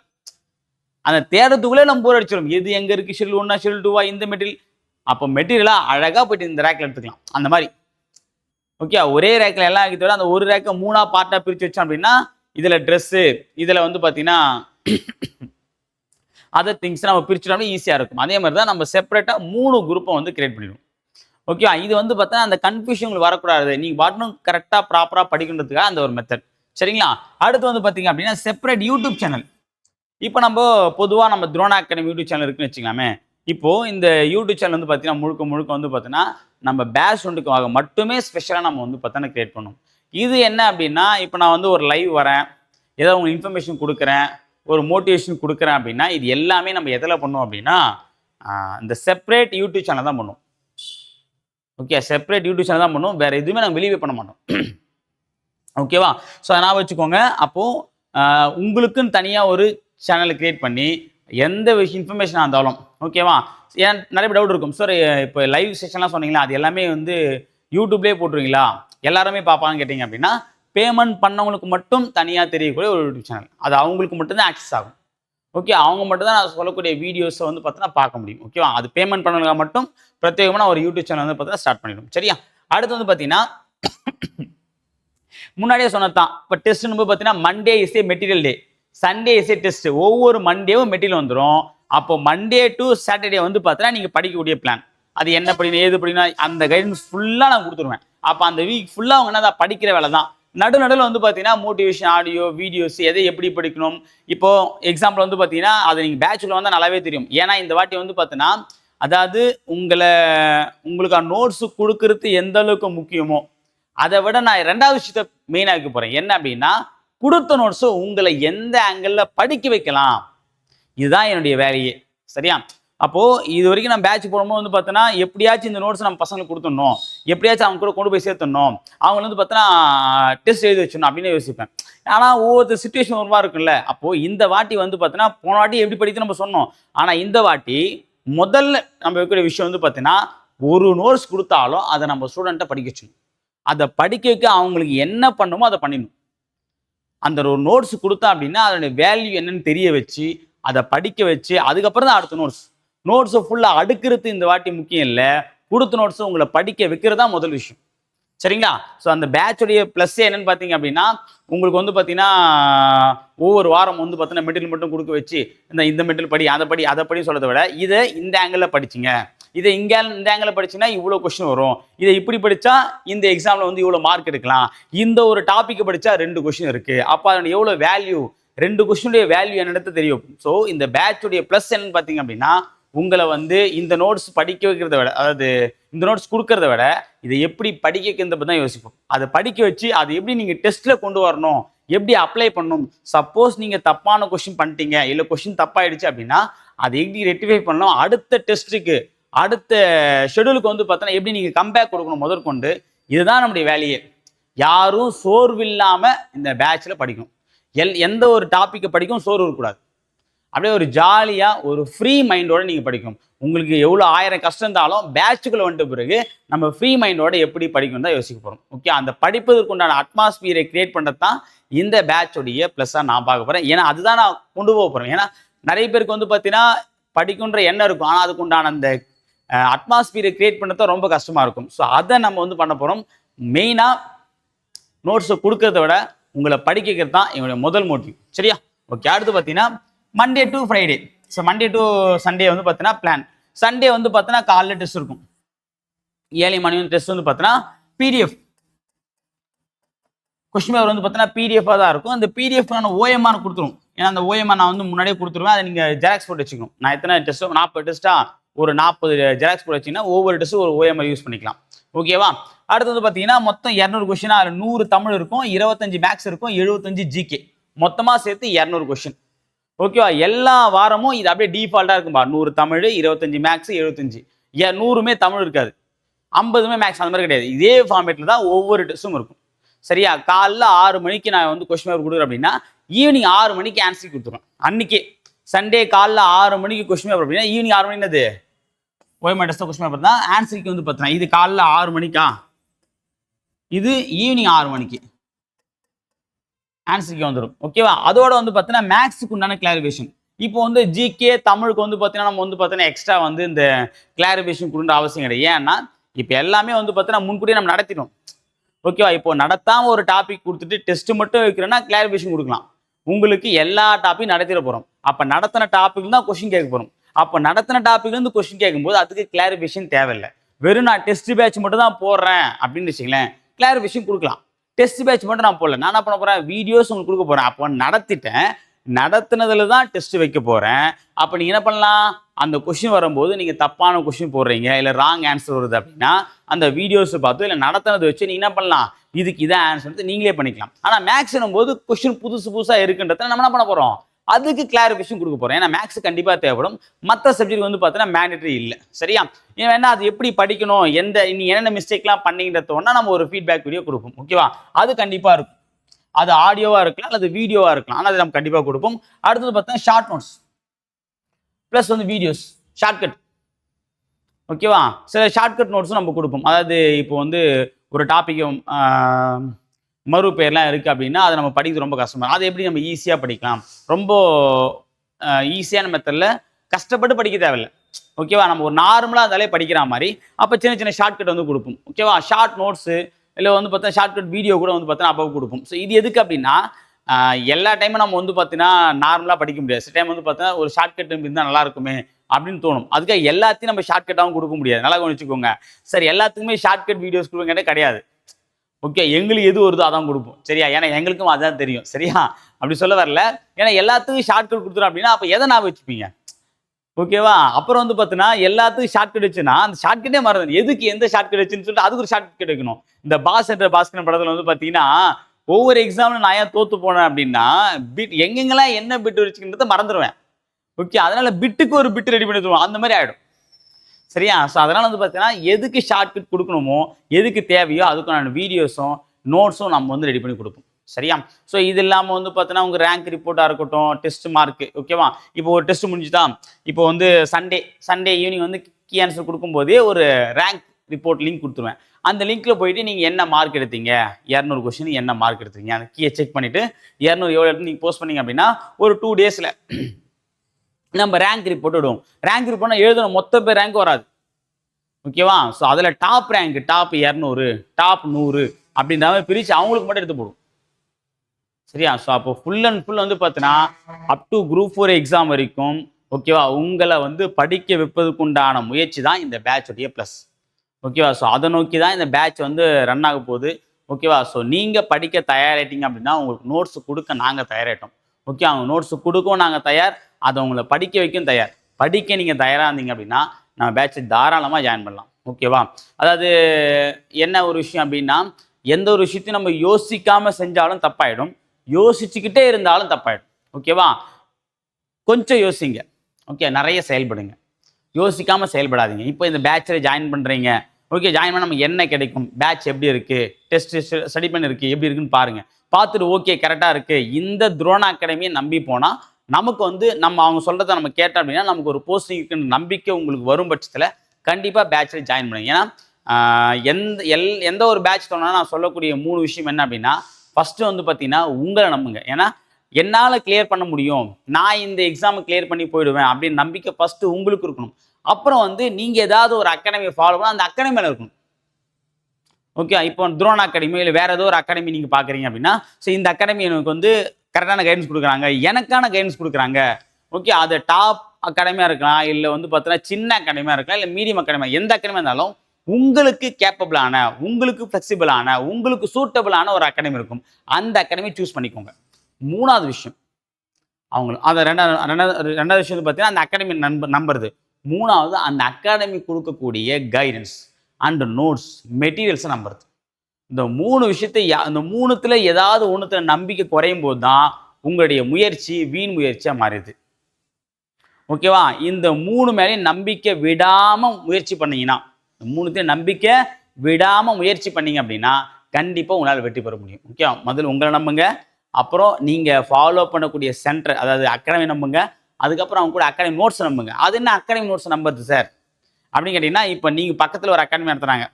அந்த தேடுறதுக்குள்ளே நம்ம போர் அடிச்சிடும் எது எங்கே இருக்குது ஷெல் ஒன்றா ஷெல் டூவா இந்த மெட்டீரியல் அப்போ மெட்டீரியலாக அழகாக போயிட்டு இந்த ரேக்கில் எடுத்துக்கலாம். அந்த மாதிரி. ஓகே ஒரே ரேக்கில் எல்லாம் இருக்கிறத அந்த ஒரு ரேக்கை மூணாக பார்ட்டாக பிரித்து வச்சோம் அப்படின்னா இதில் ட்ரெஸ்ஸு இதில் வந்து பார்த்தீங்கன்னா அதர் திங்ஸ் நம்ம பிரிச்சுட்டோம்னா ஈஸியாக இருக்கும். அதே மாதிரி தான் நம்ம செப்பரேட்டாக மூணு குரூப்பை வந்து கிரியேட் பண்ணிடுவோம். ஓகேவா இது வந்து பார்த்தா அந்த கன்ஃபியூஷன் உங்களுக்கு வரக்கூடாது. நீங்கள் பாட்டும் கரெக்டாக ப்ராப்பராக படிக்கணுன்றதுக்காக அந்த ஒரு மெத்தட் சரிங்களா? அடுத்து வந்து பார்த்தீங்க அப்படின்னா செப்பரேட் யூடியூப் சேனல் இப்போ நம்ம பொதுவாக நம்ம துரோனா அகாடமி யூடியூப் சேனல் இருக்குன்னு வச்சுக்கலாமே. இப்போது இந்த யூடியூப் சேனல் வந்து பார்த்தீங்கன்னா முழுக்க முழுக்க வந்து பார்த்தீங்கன்னா நம்ம பேஷ் ஒன்றுக்காக மட்டுமே ஸ்பெஷலாக நம்ம வந்து பார்த்தோன்னா கிரியேட் பண்ணுவோம் இது என்ன அப்படின்னா இப்போ நான் வந்து ஒரு லைவ் வரேன். ஏதோ உங்களுக்கு இன்ஃபர்மேஷன் கொடுக்குறேன். ஒரு மோட்டிவேஷன் கொடுக்குறேன் அப்படின்னா இது எல்லாமே நம்ம எதில் பண்ணுவோம் அப்படின்னா இந்த செப்பரேட் யூடியூப் சேனல் தான் பண்ணுவோம் ஓகே செப்பரேட் யூடியூப் சேனல் தான் பண்ணுவோம் வேறு எதுவுமே நாங்கள் வெளியே பண்ண மாட்டோம். ஓகேவா ஸோ அதை நான் வச்சுக்கோங்க. அப்போது உங்களுக்குன்னு தனியாக ஒரு சேனலை கிரியேட் பண்ணி எந்த விஷயம் இன்ஃபர்மேஷனாக இருந்தாலும் ஓகேவா ஏன் நிறைய டவுட் இருக்கும். சார் இப்போ லைவ் செஷன்லாம் சொன்னீங்களா? அது எல்லாமே வந்து யூடியூப்லேயே போட்டுருவீங்களா? எல்லாருமே பார்ப்பாங்கன்னு கேட்டிங்க அப்படின்னா பேமெண்ட் பண்ணவங்களுக்கு மட்டும் தனியாக தெரியக்கூடிய ஒரு யூடியூப் சேனல் அது அவங்களுக்கு மட்டும்தான் ஆக்சஸ் ஆகும். ஓகே அவங்க மட்டும் தான் நான் சொல்லக்கூடிய வீடியோஸை வந்து பார்த்தீங்கன்னா பார்க்க முடியும். ஓகேவா அது பேமெண்ட் பண்ணவங்க மட்டும் பிரத்யேகமான ஒரு யூடியூப் சேனல் வந்து பார்த்தீங்கன்னா ஸ்டார்ட் பண்ணிடும். சரியா? அடுத்து வந்து பார்த்தீங்கன்னா முன்னாடியே சொன்னதான் இப்போ டெஸ்ட்னு போது பார்த்தீங்கன்னா Monday is a material day Sunday is a test ஒவ்வொரு மண்டேவும் மெட்டீரியல் வந்துடும் அப்போ மண்டே டு சாட்டர்டே வந்து பார்த்தீங்கன்னா நீங்கள் படிக்கக்கூடிய பிளான் அது என்ன படிக்கணும் ஏது படிக்கணும் அந்த கைடன்ஸ் ஃபுல்லாக நான் கொடுத்துருவேன். அப்போ அந்த வீக் ஃபுல்லாக அவங்க என்ன தான் படிக்கிற வேலை தான். நடு நடுவில் வந்து பார்த்தீங்கன்னா மோட்டிவேஷன் ஆடியோ வீடியோஸ் எதை எப்படி படிக்கணும்? இப்போ எக்ஸாம்பிள் வந்து பார்த்தீங்கன்னா அது நீங்கள் பேச்சுல வந்தால் நல்லாவே தெரியும். ஏன்னா இந்த வாட்டி வந்து பார்த்தீங்கன்னா அதாவது உங்களை உங்களுக்கு நோட்ஸ் கொடுக்கறது எந்த அளவுக்கு முக்கியமோ அதை விட நான் ரெண்டாவது விஷயத்த மெயினாக வைக்க போகிறேன் என்ன அப்படின்னா கொடுத்த நோட்ஸும் உங்களை எந்த ஆங்கிளில் படிக்க வைக்கலாம்? இதுதான் என்னுடைய வேலையே. சரியா? அப்போது இது வரைக்கும் நான் பேட்ச் போடும்போது வந்து பார்த்தோன்னா எப்படியாச்சும் இந்த நோட்ஸ் நம்ம பசங்களுக்கு கொடுத்துடணும். எப்படியாச்சும் அவங்க கூட கொண்டு போய் சேர்த்துடணும். அவங்க வந்து பார்த்தோன்னா டெஸ்ட் எழுதி வச்சிடணும் அப்படின்னு யோசிப்பேன். ஆனால் ஒவ்வொரு சுச்சுவேஷன் ஒரு மாதிரி இருக்குல்ல அப்போது இந்த வாட்டி வந்து பார்த்தோன்னா போன வாட்டி எப்படி படித்து நம்ம சொன்னோம்? ஆனால் இந்த வாட்டி முதல்ல நம்ம வைக்கிற விஷயம் வந்து பார்த்தீங்கன்னா ஒரு நோட்ஸ் கொடுத்தாலும் அதை நம்ம ஸ்டூடெண்ட்டை படிக்க வச்சணும் அதை படிக்க வைக்க அவங்களுக்கு என்ன பண்ணணுமோ அதை பண்ணிடணும். அந்த ஒரு நோட்ஸ் கொடுத்தா அப்படின்னா அதனுடைய வேல்யூ என்னன்னு தெரிய வச்சு அதை படிக்க வச்சு அதுக்கப்புறம் தான் அடுத்த நோட்ஸ் நோட்ஸை ஃபுல்லாக அடுக்கிறது இந்த வாட்டி முக்கியம் இல்லை. கொடுத்த நோட்ஸை உங்களை படிக்க வைக்கிறது தான் முதல் விஷயம். சரிங்களா? ஸோ அந்த பேட்சுடைய ப்ளஸ் என்னன்னு பார்த்தீங்க அப்படின்னா உங்களுக்கு வந்து பார்த்தீங்கன்னா ஒவ்வொரு வாரம் வந்து பார்த்தீங்கன்னா மெட்டீரியல் மட்டும் கொடுக்க வச்சு இந்த இந்த மெட்டீரியல் படி அதை படி அதை படி சொல்றதை விட இதை இந்த ஆங்கிளில் படிச்சிங்க. இதை இங்கே இந்த ஆங்கிள் படிச்சீங்கன்னா இவ்வளோ கொஸ்டின் வரும். இதை இப்படி படித்தா இந்த எக்ஸாமில் வந்து இவ்வளோ மார்க் எடுக்கலாம். இந்த ஒரு டாப்பிக்கை படித்தா ரெண்டு கொஸ்டின் இருக்குது அப்போ அதனுடைய எவ்வளோ வேல்யூ ரெண்டு கொஷினுடைய வேல்யூ என்னென்னு தெரியும். ஸோ இந்த பேட்சுடைய ப்ளஸ் என்னன்னு பார்த்தீங்க அப்படின்னா உங்களை வந்து இந்த நோட்ஸ் படிக்க வைக்கிறத விட அதாவது இந்த நோட்ஸ் கொடுக்கறத விட இதை எப்படி படிக்க வைக்கிறத தான் யோசிப்போம். அதை படிக்க வச்சு அதை எப்படி நீங்கள் டெஸ்ட்டில் கொண்டு வரணும்? எப்படி அப்ளை பண்ணணும்? சப்போஸ் நீங்கள் தப்பான கொஸ்டின் பண்ணிட்டீங்க. இல்லை கொஸ்டின் தப்பாயிடுச்சு அப்படின்னா அதை எப்படி ரெக்டிஃபை பண்ணணும்? அடுத்த டெஸ்ட்டுக்கு அடுத்த ஷெடியூலுக்கு வந்து பார்த்தோன்னா எப்படி நீங்கள் கம்பேக் கொடுக்கணும் முதற்கொண்டு இதுதான் நம்முடைய வேலையே. யாரும் சோர்வு இல்லாமல் இந்த பேட்சில் படிக்கணும். எல் எந்த ஒரு டாப்பிக்கை படிக்கும் சோர்வு இருக்கக்கூடாது. அப்படியே ஒரு ஜாலியாக ஒரு ஃப்ரீ மைண்டோட நீங்கள் படிக்கணும். உங்களுக்கு எவ்வளோ ஆயிரம் கஷ்டம் இருந்தாலும் பேட்சுக்குள்ளே வந்துட்ட பிறகு நம்ம ஃப்ரீ மைண்டோட எப்படி படிக்கணும் தான் யோசிக்க போகிறோம் ஓகே அந்த படிப்பதற்கு உண்டான அட்மாஸ்பியரை கிரியேட் பண்ணுறது தான் இந்த பேட்சுடைய ப்ளஸ்ஸாக நான் பார்க்க போகிறேன் ஏன்னா அதுதான் நான் கொண்டு போக போகிறேன் ஏன்னா நிறைய பேருக்கு வந்து பார்த்தீங்கன்னா படிக்குன்ற எண்ணம் இருக்கும். ஆனால் அதுக்குண்டான அந்த அட்மாஸ்பியரை கிரியேட் பண்ணுறது தான் ரொம்ப கஷ்டமாக இருக்கும். ஸோ அதை நம்ம வந்து பண்ண போகிறோம் மெயினாக நோட்ஸை கொடுக்கறத விட உங்களை படிக்கிறது தான் என்னுடைய முதல் மோட்டிவ் சரியா? ஓகே அடுத்து பார்த்தீங்கன்னா Monday to Friday so Monday to Sunday வந்து பார்த்தீங்கன்னா பிளான் சண்டே வந்து பார்த்தீங்கன்னா காலைல டெஸ்ட் இருக்கும். ஏழை மணி வந்து டெஸ்ட் வந்து பார்த்தீங்கன்னா பிடிஎஃப் கொஸ்டின் பேப்பர் வந்து பார்த்தீங்கன்னா பிடிஎஃபாக தான் இருக்கும். அந்த பிடிஎஃப் நான் ஓஎம்ஆர் கொடுத்துரும். ஏன்னா அந்த ஓஎம்ஆர் நான் வந்து முன்னாடியே கொடுத்துருவேன். அதை நீங்கள் ஜெராக்ஸ் போட்டு வச்சுக்கணும். நான் எத்தனை டெஸ்ட்டோ நாற்பது டெஸ்ட்டாக ஒரு நாற்பது ஜெராக்ஸ் போட்டு வச்சிங்கன்னா ஒவ்வொரு டெஸ்ட்டும் ஒரு ஓஎம்ஆர் யூஸ் பண்ணிக்கலாம். ஓகேவா அடுத்தது பார்த்தீங்கன்னா மொத்தம் இரநூறு கொஷினா அதில் நூறு தமிழ் இருக்கும் இருபத்தஞ்சு மேக்ஸ் இருக்கும் எழுபத்தஞ்சு ஜிகே மொத்தமாக சேர்த்து இரநூறு கொஷின் ஓகேவா எல்லா வாரமும் இது அப்படியே டிஃபால்ட்டாக இருக்கும்பா. நூறு தமிழ் இருபத்தஞ்சு மேக்ஸ் எழுபத்தஞ்சு. நூறுமே தமிழ் இருக்காது. ஐம்பதுமே மேக்ஸ் அந்த மாதிரி கிடையாது. இதே ஃபார்மேட்டில் தான் ஒவ்வொரு டெஸ்ட்டும் இருக்கும். சரியா? காலைல ஆறு மணிக்கு நான் வந்து கொஸ்டின் பேப்பர் கொடுக்குறேன் அப்படின்னா ஈவினிங் ஆறு மணிக்கு ஆன்சர் கொடுத்துருவேன். அன்றைக்கே சண்டே காலைல ஆறு மணிக்கு கொஸ்டின் பேப்பர் அப்படின்னா ஈவினிங் ஆறு மணி என்னது? ஓய்மா டெஸ்ட் கொஸ்டின் பேப்பர் தான். ஆன்சருக்கு வந்து பார்த்தீங்கன்னா இது காலைல ஆறு மணிக்கா? இது ஈவினிங் ஆறு மணிக்கு. ஆன்சருக்கு வந்துடும் ஓகேவா அதோட வந்து பார்த்தீங்கன்னா மேக்ஸுக்கு உண்டான கிளாரிஃபிகேஷன் இப்போ வந்து ஜிகே தமிழுக்கு வந்து பார்த்தீங்கன்னா நம்ம வந்து பார்த்தீங்கன்னா எக்ஸ்ட்ரா வந்து இந்த கிளாரிஃபிகேஷன் கொடுன்ற அவசியம் கிடையாது. ஏன்னா இப்போ எல்லாமே வந்து பார்த்தீங்கன்னா முன்கூட்டியே நம்ம நடத்திடும் ஓகேவா இப்போ நடத்தாமல் ஒரு டாபிக் கொடுத்துட்டு டெஸ்ட் மட்டும் வைக்கிறேன்னா கிளாரிஃபிகேஷன் கொடுக்கலாம். உங்களுக்கு எல்லா டாப்பையும் நடத்திட போகிறோம் அப்போ நடத்தின டாபிக் தான் கொஸ்டின் கேட்க போகிறோம் அப்போ நடத்தின டாப்பிக்லேருந்து கொஷின் கொஸ்டின் கேட்கும்போது அதுக்கு கிளாரிஃபிகேஷன் தேவையில்லை. வெறும் நான் டெஸ்ட் பேட்ச் மட்டும் தான் போடுறேன் அப்படின்னு வச்சுங்களேன் கிளாரிஃபிகேஷன் கொடுக்கலாம். டெஸ்ட் பேட்ச் மட்டும் நான் போடல. நான் என்ன பண்ண போகிறேன் வீடியோஸ் உங்களுக்கு கொடுக்க போகிறேன் அப்போ நடத்திட்டேன். நடத்தினதுல தான் டெஸ்ட் வைக்க போகிறேன் அப்போ நீங்கள் என்ன பண்ணலாம்? அந்த கொஷின் வரும்போது நீங்கள் தப்பான கொஷின் போடுறீங்க. இல்லை ராங் ஆன்சர் வருது அப்படின்னா அந்த வீடியோஸ் பார்த்து இல்லை நடத்தினதை வச்சு நீ என்ன பண்ணலாம்? இதுக்கு இதான் ஆன்சர் நீங்களே பண்ணிக்கலாம். ஆனால் மேக்ஸ் போது கொஷின் புதுசு புதுசாக இருக்குன்றத நம்ம என்ன பண்ண போகிறோம் அதுக்கு கிளாரிஃபிகேஷன் கொடுக்க போகிறேன் ஏன்னா மேக்ஸ் கண்டிப்பாக தேவைப்படும். மற்ற சப்ஜெக்ட் வந்து பார்த்தீங்கன்னா மேண்டட்ரி இல்லை. சரியா? ஏன்னா அது எப்படி படிக்கணும்? எந்த நீ என்னென்ன மிஸ்டேக்லாம் பண்ணீங்கன்றத நம்ம ஒரு ஃபீட்பேக் வீடியோ கொடுப்போம். ஓகேவா அது கண்டிப்பாக இருக்கும். அது ஆடியோவா இருக்கலாம் அல்லது வீடியோவா இருக்கலாம். ஆனால் அது நம்ம கண்டிப்பாக கொடுப்போம். அடுத்தது பார்த்தீங்கன்னா ஷார்ட் நோட்ஸ் ப்ளஸ் வந்து வீடியோஸ் ஷார்ட்கட் ஓகேவா சில ஷார்ட்கட் நோட்ஸும் நம்ம கொடுப்போம். அதாவது இப்போ வந்து ஒரு டாப்பிக்கும் மறு பெயர்லாம் இருக்குது அப்படின்னா அதை நம்ம படிக்கிறது ரொம்ப கஷ்டமாக அதை எப்படி நம்ம ஈஸியாக படிக்கலாம்? ரொம்ப ஈஸியான மெத்தடில் கஷ்டப்பட்டு படிக்க தேவையில்ல. ஓகேவா நம்ம ஒரு நார்மலாக இருந்தாலே படிக்கிற மாதிரி அப்போ சின்ன சின்ன ஷார்ட்கட் வந்து கொடுப்போம். ஓகேவா ஷார்ட் நோட்ஸு இல்லை வந்து பார்த்தா ஷார்ட்கட் வீடியோ கூட வந்து பார்த்தீங்கன்னா அப்போ கொடுப்போம். ஸோ இது எதுக்கு அப்படின்னா எல்லா டைமும் நம்ம வந்து பார்த்தீங்கன்னா நார்மலாக படிக்க முடியாது. சில டைம் வந்து பார்த்தீங்கன்னா ஒரு ஷார்ட்கட் இருந்தால் நல்லா இருக்குமே அப்படின்னு தோணும். அதுக்காக எல்லாத்தையும் நம்ம ஷார்ட்கட்டாகவும் கொடுக்க முடியாது. நல்லா கவனிச்சுக்கோங்க. சரி எல்லாத்துக்குமே ஷார்ட்கட் வீடியோஸ் கொடுங்க கிடையாது. ஓகே எங்களுக்கு எது வருதோ அதான் கொடுப்போம். சரியா? ஏன்னா எங்களுக்கும் அதான் தெரியும். சரியா? அப்படி சொல்ல வரல. ஏன்னா எல்லாத்துக்கும் ஷார்ட்கட் கொடுத்துரும் அப்படின்னா அப்போ எதை நான் வச்சுப்பீங்க? ஓகேவா? அப்புறம் வந்து பார்த்தீங்கன்னா எல்லாத்துக்கும் ஷார்ட்கட் வச்சுன்னா அந்த ஷார்ட்கட்டே மறந்து எதுக்கு எந்த ஷார்ட்கட் வச்சுன்னு சொல்லிட்டு அதுக்கு ஒரு ஷார்ட்கட் எடுக்கணும் இந்த பாஸ் என்ற பாஸ்கரன் படத்தில் வந்து பார்த்தீங்கன்னா ஒவ்வொரு எக்ஸாமில் நான் ஏன் தோத்து போனேன் அப்படின்னா பிட் எங்கெங்கெல்லாம் என்ன பிட் வச்சுக்கின்றத மறந்துடுவேன் ஓகே அதனால பிட்டுக்கு ஒரு பிட் ரெடி பண்ணி தருவோம். அந்த மாதிரி ஆகிடும் சரியா? ஸோ அதனால் வந்து பார்த்தீங்கன்னா எதுக்கு ஷார்ட்கட் கொடுக்கணுமோ எதுக்கு தேவையோ அதுக்கான வீடியோஸும் நோட்ஸும் நம்ம வந்து ரெடி பண்ணி கொடுப்போம். சரியா? ஸோ இது இல்லாமல் வந்து பார்த்தீங்கன்னா உங்கள் ரேங்க் ரிப்போர்ட்டாக இருக்கட்டும் டெஸ்ட் மார்க்கு ஓகேவா இப்போ ஒரு டெஸ்ட் முடிஞ்சுதா? இப்போ வந்து சண்டே சண்டே ஈவினிங் வந்து கீ ஆன்சர் கொடுக்கும்போதே ஒரு ரேங்க் ரிப்போர்ட் லிங்க் கொடுத்துருவேன். அந்த லிங்க்கில் போயிட்டு நீங்கள் என்ன மார்க் எடுத்தீங்க? இரநூறு கொஸ்டின் என்ன மார்க் எடுத்தீங்க? அந்த கீயை செக் பண்ணிவிட்டு இரநூறு எவ்வளோ எடுத்து நீங்கள் போஸ்ட் பண்ணீங்க அப்படின்னா ஒரு டூ டேஸில் நம்ம ரேங்க் ரிப்போர்ட் விடுவோம் ரேங்க் ரிப்போர்ட்னா எழுதணும். மொத்த பேர் ரேங்க் வராது. ஓகேவா ஸோ அதில் டாப் ரேங்க் டாப் இரநூறு டாப் நூறு அப்படின்ற மாதிரி பிரித்து அவங்களுக்கு மட்டும் எடுத்து போடும். சரியா? ஸோ அப்போ ஃபுல் அண்ட் ஃபுல் வந்து பார்த்தீங்கன்னா up to group four exam வரைக்கும் ஓகேவா உங்களை வந்து படிக்க வைப்பதுக்குண்டான முயற்சி தான் இந்த பேட்சுடைய ப்ளஸ் ஓகேவா ஸோ அதை நோக்கி தான் இந்த பேட்ச் வந்து ரன் ஆக போகுது. ஓகேவா ஸோ நீங்கள் படிக்க தயாராகிட்டீங்க அப்படின்னா உங்களுக்கு நோட்ஸ் கொடுக்க நாங்கள் தயாராகிட்டோம் ஓகே அவங்க நோட்ஸ் கொடுக்கவும் நாங்கள் தயார் அதை உங்களை படிக்க வைக்கும் தயார். படிக்க நீங்கள் தயாராக இருந்தீங்க அப்படின்னா நம்ம பேட்சை தாராளமாக ஜாயின் பண்ணலாம். ஓகேவா அதாவது என்ன ஒரு விஷயம் அப்படின்னா எந்த ஒரு விஷயத்தையும் நம்ம யோசிக்காமல் செஞ்சாலும் தப்பாயிடும். யோசிச்சுக்கிட்டே இருந்தாலும் தப்பாயிடும். ஓகேவா? கொஞ்சம் யோசிங்க. ஓகே நிறைய செயல்படுங்க. யோசிக்காமல் செயல்படாதீங்க. இப்போ இந்த பேட்சில் ஜாயின் பண்ணுறீங்க ஓகே ஜாயின் பண்ண நமக்கு என்ன கிடைக்கும்? பேட்ச் எப்படி இருக்குது டெஸ்ட் ஸ்டடி பண்ணிருக்கு எப்படி இருக்குன்னு பாருங்கள் பார்த்துட்டு ஓகே கரெக்டாக இருக்குது இந்த துரோண அகாடமியை நம்பி போனால் நமக்கு வந்து நம்ம அவங்க சொல்கிறத நம்ம கேட்டோம் அப்படின்னா நமக்கு ஒரு போஸ்டிங் இருக்குன்னு நம்பிக்கை உங்களுக்கு வரும் பட்சத்தில் கண்டிப்பாக பேட்சில் ஜாயின் பண்ணுங்க. ஏன்னா எந்த எல் எந்த ஒரு பேட்ச் சொன்னா நான் சொல்லக்கூடிய மூணு விஷயம் என்ன அப்படின்னா ஃபஸ்ட்டு வந்து பார்த்தீங்கன்னா உங்களை நம்புங்க. ஏன்னா என்னால் கிளியர் பண்ண முடியும். நான் இந்த எக்ஸாமை கிளியர் பண்ணி போயிடுவேன் அப்படின்னு நம்பிக்கை ஃபஸ்ட்டு உங்களுக்கு இருக்கணும். அப்புறம் வந்து நீங்கள் ஏதாவது ஒரு அகாடமியை ஃபாலோ பண்ணால் அந்த அகாடமியில் இருக்கணும். ஓகே இப்போ துரோன் அகாடமி இல்லை வேறு ஏதோ ஒரு அகாடமி நீங்கள் பார்க்குறீங்க அப்படின்னா ஸோ இந்த அகாடமி எனக்கு வந்து கரெக்டான கைடன்ஸ் கொடுக்குறாங்க. எனக்கான கைடன்ஸ் கொடுக்குறாங்க. ஓகே அது டாப் அகாடமியாக இருக்கலாம் இல்லை வந்து பார்த்தீங்கன்னா சின்ன அகாடமியாக இருக்கலாம் இல்லை மீடியம் அகாடமியாக எந்த அகாடமியாக இருந்தாலும் உங்களுக்கு கேப்பபிளான உங்களுக்கு ஃப்ளெக்சிபிளான உங்களுக்கு சூட்டபிளான ஒரு அகாடமி இருக்கும். அந்த அகாடமி சூஸ் பண்ணிக்கோங்க. மூணாவது விஷயம். அவங்க அதை ரெண்டாவது ரெண்டாவது ரெண்டாவது விஷயம் பார்த்தீங்கன்னா அந்த அகாடமி நம்ப நம்புறது. மூணாவது அந்த அகாடமி கொடுக்கக்கூடிய கைடன்ஸ் அண்ட் நோட்ஸ் மெட்டீரியல்ஸை நம்புறது. இந்த மூணு விஷயத்தை யா- இந்த மூணுத்தில் ஏதாவது ஒன்றுத்தில் நம்பிக்கை குறையும் போது தான் உங்களுடைய முயற்சி வீண் முயற்சியாக மாறிடுது. ஓகேவா இந்த மூணு மேலேயும் நம்பிக்கை விடாமல் முயற்சி பண்ணீங்கன்னா மூணுத்தையும் நம்பிக்கை விடாமல் முயற்சி பண்ணீங்க அப்படின்னா கண்டிப்பாக உங்களால் வெற்றி பெற முடியும். ஓகே? முதல்ல உங்களை நம்புங்க. அப்புறம் நீங்கள் ஃபாலோ பண்ணக்கூடிய சென்டர் அதாவது அகாடமி நம்புங்க. அதுக்கப்புறம் அவங்க கூட அகாடமி நோட்ஸ் நம்புங்க. அது என்ன அகாடமி நோட்ஸ் நம்புறது சார் அப்படின்னு கேட்டிங்கன்னா இப்போ நீங்கள் பக்கத்தில் ஒரு அகாடமி நடத்துறாங்க.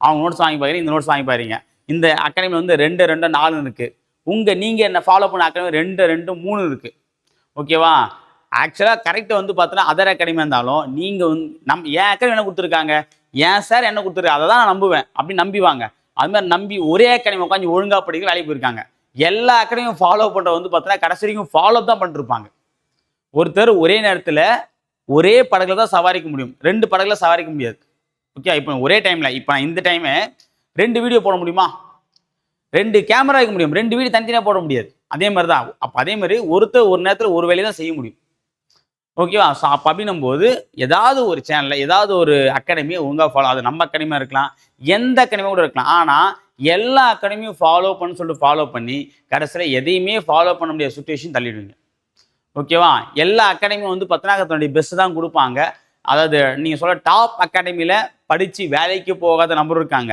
அவங்க நோட்ஸ் வாங்கி பாருங்க இந்த நோட்ஸ் வாங்கி பாருங்க இந்த அகாடமியில் வந்து ரெண்டு ரெண்டு நாலு இருக்குது உங்கள் நீங்கள் என்ன ஃபாலோ பண்ண அகாடமி ரெண்டு ரெண்டு மூணு இருக்குது ஓகேவா ஆக்சுவலாக கரெக்டாக வந்து பார்த்தோன்னா அதர் அகாடமி இருந்தாலும் நீங்கள் வந்து நம் ஏன் அகாடமி என்ன கொடுத்துருக்காங்க? ஏன் சார் என்ன கொடுத்துரு அதை தான் நான் நம்புவேன். அப்படின்னு நம்பிவாங்க. அது மாதிரி நம்பி ஒரே அகாடமி உட்காந்து ஒழுங்காக படிக்க வேலைக்கு போயிருக்காங்க. எல்லா அகாடமியும் ஃபாலோ பண்ணுற வந்து பார்த்தோன்னா கடைசி வரைக்கும் ஃபாலோ தான் பண்ணிருப்பாங்க. ஒருத்தர் ஒரே நேரத்தில் ஒரே படகுல தான் சவாரிக்க முடியும். ரெண்டு படகுல சவாரிக்க முடியாது. ஓகே இப்போ ஒரே டைமில் இப்போ நான் இந்த டைமு ரெண்டு வீடியோ போட முடியுமா? ரெண்டு கேமரா வைக்க முடியும். ரெண்டு வீடியோ தனித்தனியாக போட முடியாது. அதே மாதிரி தான். அப்போ அதே மாதிரி ஒருத்தர் ஒரு நேரத்தில் ஒரு வேலையை தான் செய்ய முடியும். ஓகேவா ஸோ அப்போ அப்படின்னும் போது ஏதாவது ஒரு சேனலில் ஏதாவது ஒரு அகாடமியை ஒழுங்காக ஃபாலோ அது நம்ம அகாடமியாக இருக்கலாம் எந்த அகாடமியாக கூட இருக்கலாம். ஆனால் எல்லா அகாடமியும் ஃபாலோ பண்ணு சொல்லிட்டு ஃபாலோ பண்ணி கடைசியில் எதையுமே ஃபாலோ பண்ண முடியாத சுச்சுவேஷன் தள்ளிடுவீங்க. ஓகேவா எல்லா அகாடமியும் வந்து பார்த்தீங்கன்னா தன்னுடைய தான் கொடுப்பாங்க. அதாவது நீங்கள் சொல்ல டாப் அகாடமியில் படித்து வேலைக்கு போகாத நம்பரும் இருக்காங்க.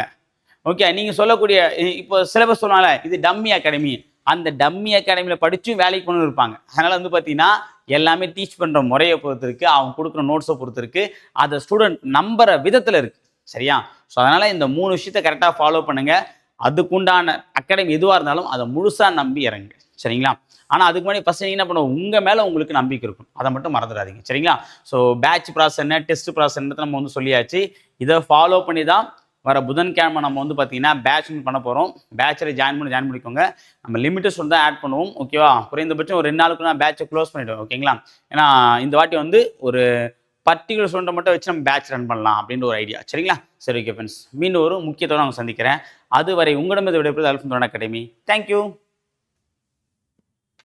ஓகே நீங்கள் சொல்லக்கூடிய இப்போ சிலபஸ் சொன்னால இது டம்மி அகாடமி அந்த டம்மி அகாடமியில் படித்தும் வேலைக்கு கொண்டு இருப்பாங்க. அதனால் வந்து பார்த்தீங்கன்னா எல்லாமே டீச் பண்ணுற முறையை பொறுத்தருக்கு அவங்க கொடுக்குற நோட்ஸை பொறுத்து இருக்குது அதை ஸ்டூடெண்ட் நம்புற விதத்தில் இருக்குது சரியா? ஸோ அதனால் இந்த மூணு விஷயத்தை கரெக்டாக ஃபாலோ பண்ணுங்கள் அதுக்குண்டான அகாடமி எதுவாக இருந்தாலும் அதை முழுசாக நம்பி இறங்குங்க. சரிங்களா? ஆனால் அதுக்கு முன்னாடி ஃபஸ்ட் என்ன பண்ணுவோம் உங்கள் மேலே உங்களுக்கு நம்பிக்கை இருக்கும். அதை மட்டும் மறந்துடாதீங்க. சரிங்களா? ஸோ பேட்ச் ப்ராசஸ் என்ன? டெஸ்ட் ப்ராசஸ் நம்ம வந்து சொல்லியாச்சு. இதை ஃபாலோ பண்ணி தான் வர புதன்கிழமை நம்ம வந்து பார்த்தீங்கன்னா பேட்ச் பண்ண போகிறோம் பேட்சரை ஜாயின் பண்ணி ஜாயின் பண்ணிக்கோங்க. நம்ம லிமிட்டஸ் ஸ்டூடெண்ட் தான் ஆட் பண்ணுவோம் ஓகேவா குறைந்தபட்சம் ஒரு ரெண்டு நாளுக்கு நான் பேட்சை க்ளோஸ் பண்ணிவிடுவோம் ஓகேங்களா ஏன்னா இந்த வாட்டி வந்து ஒரு பர்டிகுலர் ஸ்டூடெண்ட்டை மட்டும் வச்சு நம்ம பேட்ச் ரன் பண்ணலாம் அப்படின்ற ஒரு ஐடியா சரிங்களா? சரி ஓகே ஃப்ரெண்ட்ஸ் மீண்டும் ஒரு முக்கியத்தோடு நான் சந்திக்கிறேன். அதுவரை உங்களிடம் விடைபெறுவது அல்ஃபம் அகாடமி. தேங்க்யூ